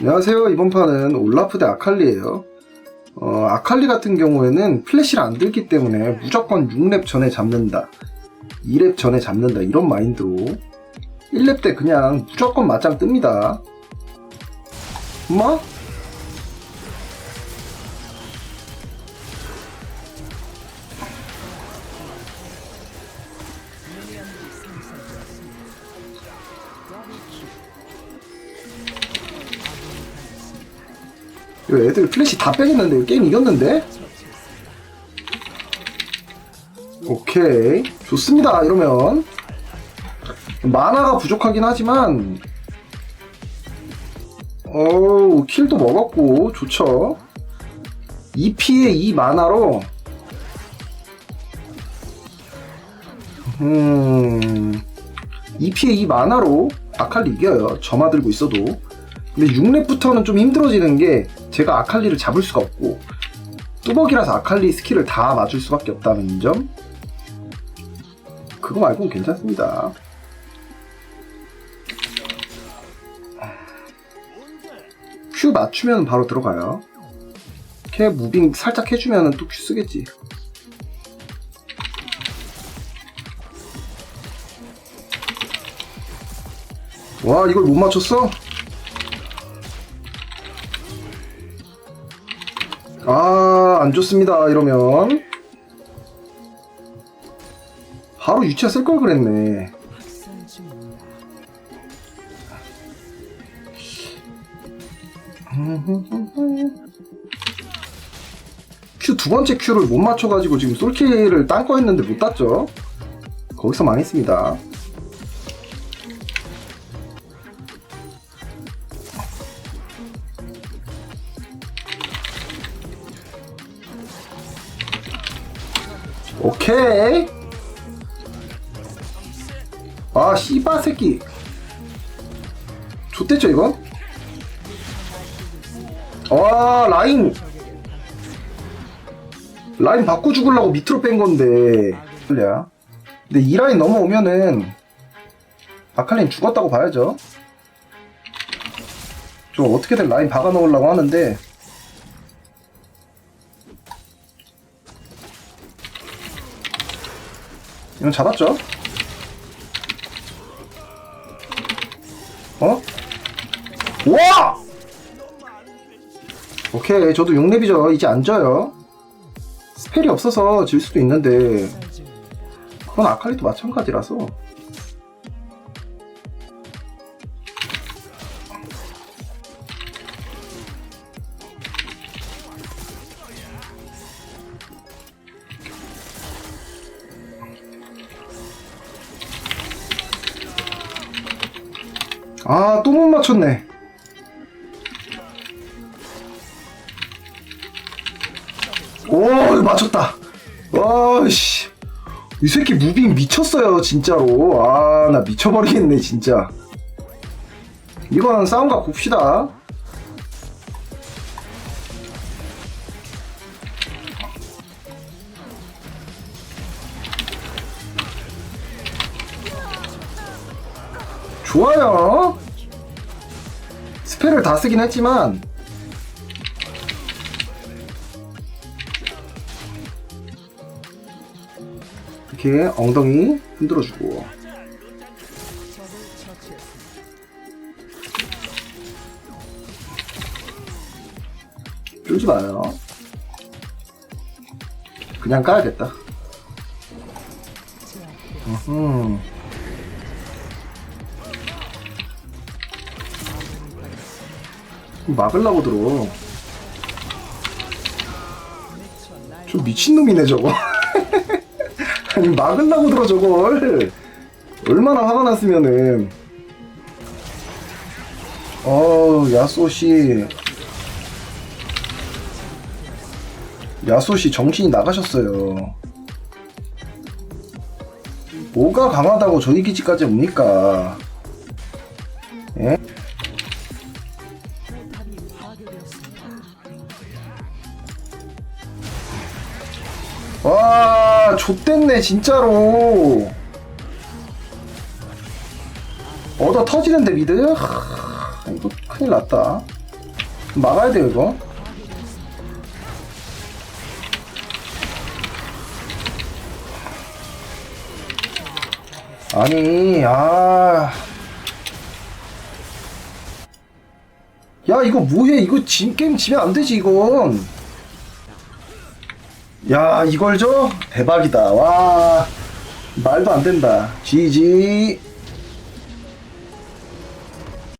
안녕하세요. 이번 판은 올라프 대 아칼리예요. 어, 아칼리 같은 경우에는 플래시를 안 들기 때문에 무조건 6렙 전에 잡는다. 2렙 전에 잡는다. 이런 마인드로 1렙 때 그냥 무조건 맞짱 뜹니다. 뭐? 이거 애들 플래시 다 빼겠는데 이거 게임 이겼는데? 오케이. 좋습니다 이러면. 만화가 부족하긴 하지만. 어우 킬도 먹었고. 좋죠. 2피에 2 만화로. 음 2피에 2 만화로 아칼리 이겨요. 점화 들고 있어도 근데 6렙부터는 좀 힘들어지는 게 제가 아칼리를 잡을 수가 없고 뚜벅이라서 아칼리 스킬을 다 맞을 수밖에 없다는 점? 그거 말고는 괜찮습니다. 큐 맞추면 바로 들어가요. 캐 무빙 살짝 해주면 또큐 쓰겠지. 와 이걸 못 맞췄어? 아, 안 좋습니다. 이러면. 바로 유치아 쓸 걸 그랬네. 큐 두 번째 큐를 못 맞춰가지고 지금 솔킬을 딴 거 했는데 못 땄죠? 거기서 망했습니다. 오케이. 아, 씨바 새끼. 좋댔죠, 이거? 와, 라인. 라인 바꿔 죽으려고 밑으로 뺀 건데. 근데 이 라인 넘어오면은, 아칼린 죽었다고 봐야죠. 저 어떻게든 라인 박아 넣으려고 하는데, 이건 잡았죠? 어? 와! 오케이, 저도 6렙이죠. 이제 안 져요. 스펠이 없어서 질 수도 있는데, 그건 아칼리도 마찬가지라서. 아, 또 못 맞췄네. 오, 맞췄다. 와, 씨. 이 새끼 무빙 미쳤어요, 진짜로. 아, 나 미쳐버리겠네, 진짜. 이건 싸움과 봅시다. 좋아요. 스펠을 다 쓰긴 했지만 이렇게 엉덩이 흔들어주고 쫄지 마요. 그냥 까야겠다. 음. 막으려고 들어. 좀 미친놈이네, 저거. 아니, 막으려고 들어, 저걸. 얼마나 화가 났으면은. 어우, 야쏘씨. 야쏘씨 정신이 나가셨어요. 뭐가 강하다고 저희 기지까지 옵니까? 예? 와, 좆됐네, 진짜로. 얻어 터지는데, 미드? 하, 이거 큰일 났다. 막아야 돼요 이거 아니 아 야 이거 뭐해 이거 진 게임 지면 안 되지 이건 야 이걸 줘? 대박이다. 와 말도 안 된다. GG